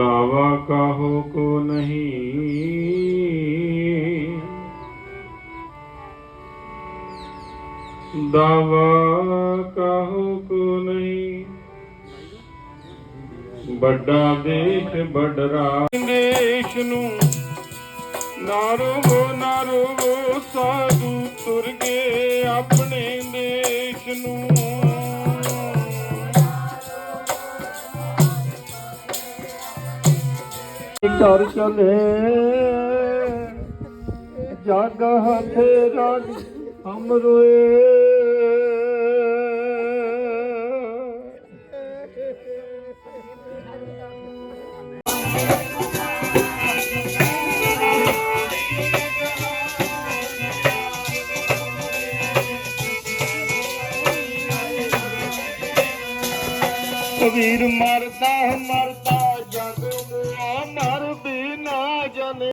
ਦਾਵਾ ਕਾਹੋ ਕੋ ਨਹੀਂ। ਦਾਵਾ ਕਾਹੋ ਕੋ ਨਹੀਂ। ਵੱਡਾ ਦੇਖ ਬੜਰਾ ਦੇਸ਼ ਨੂੰ ਨਾਰੋ ਨਾਰੋ ਸਾਧੂ ਤੁਰ ਗਏ ਆਪਣੇ ਦੇਸ਼ ਨੂੰ। ਘਰ ਚਲੇ। ਜਗ ਹਥੇ ਰਗ ਹਮ ਰੋਏ। ਕਬੀਰ ਮਰਦਾ ਮਰਦਾ ਜਗ একজন